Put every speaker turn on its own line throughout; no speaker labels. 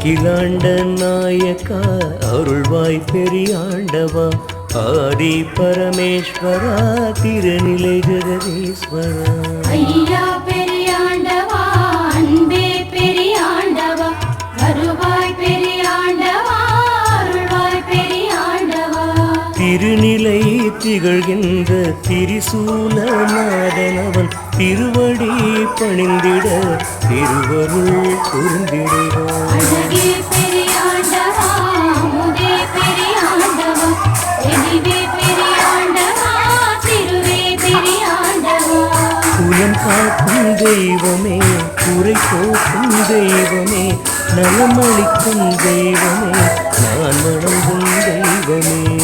அகிலாண்ட நாயக்கா அருள்வாய் பெரியாண்டவா ஆதி பரமேஸ்வரா திருநிலை ஜெகதீஸ்வரா. திகழ்கின்ற திரிசூலநாதனவன் திருவடி பணிந்திட திருவருள் புரிந்திடுவான். குலம் காக்கும் தெய்வமே குறை போக்கும் தெய்வமே நலமளிக்கும் தெய்வமே நான் வணங்கும் தெய்வமே.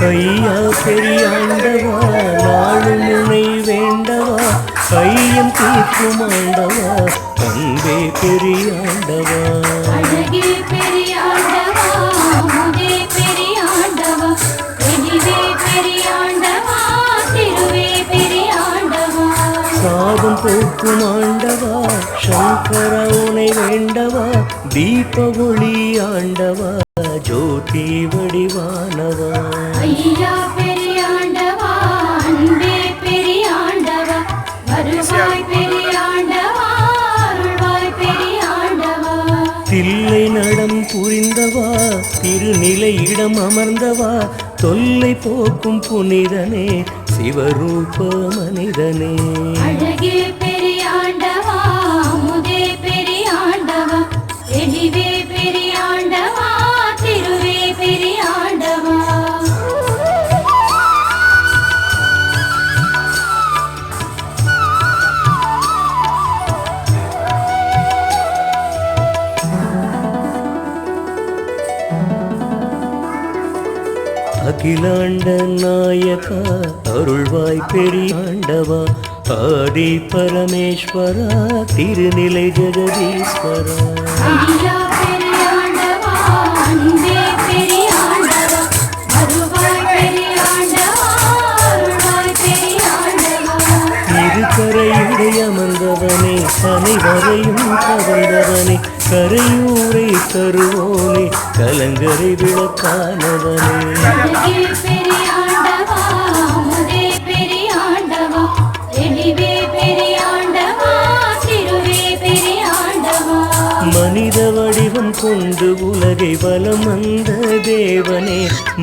ஐயா பெரியாண்டவா
நாளும் முனை வேண்டவா ஐயம் தீர்க்கும் ஆண்டவா அன்பே பெரியாண்டவா. சாபம் போக்கும் ஆண்டவா சங்கர வேண்டவா? தீப ஒளி ஆண்டவா? ஜோதி வடிவானவா?
ஐயா பெரியாண்டவா அன்பே பெரியாண்டவா வருவாய் பெரியாண்டவா அருள்வாய் பெரியாண்டவா
தில்லை நடம் புரிந்தவா? திருநிலை இடம் அமர்ந்தவா? தொல்லை போக்கும் புனிதனே சிவரூப மனிதனே. அகிலாண்ட நாயகா அருள்வாய் பெரியாண்டவா ஆதி பரமேஸ்வரா திருநிலை ஜெகதீஸ்வரா.
ஐயா பெரியாண்டவா அன்பே பெரியாண்டவா வருவாய் பெரியாண்டவா அருள்வாய் பெரியாண்டவா
திருக்கரையுடை அமர்ந்தவனே அனைவரையும் கவர்ந்தவனே கரையூரை தருவோனே கலங்கரை விளக்கானவனே. மனித வடிவம் கொண்டு உலகை வலம் வந்த தேவனே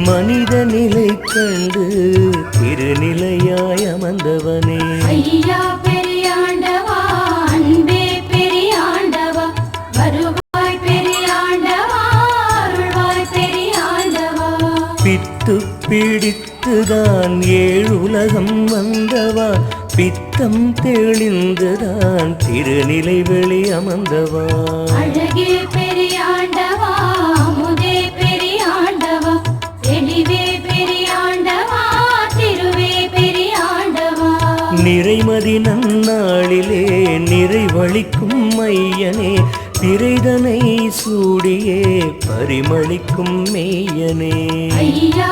மனித நிலை கண்டு திருநிலையாய் அமர்ந்தவனே. பித்து பிடித்துதான் ஏழுலகம் வந்தவா. பித்தம் தெளிந்துதான் திருநிலை வெளி அமர்ந்தவா.
அழகே பெரியாண்டவா முதே பெரியாண்டவா எளிவே பெரியாண்டவா திருவே பெரியாண்டவா
நிறைமதி நன்னாளிலே நிறைவழிக்கும் மையனே சிறைதனை சூடியே பரிமளிக்கும் மேயனே.
ஐயா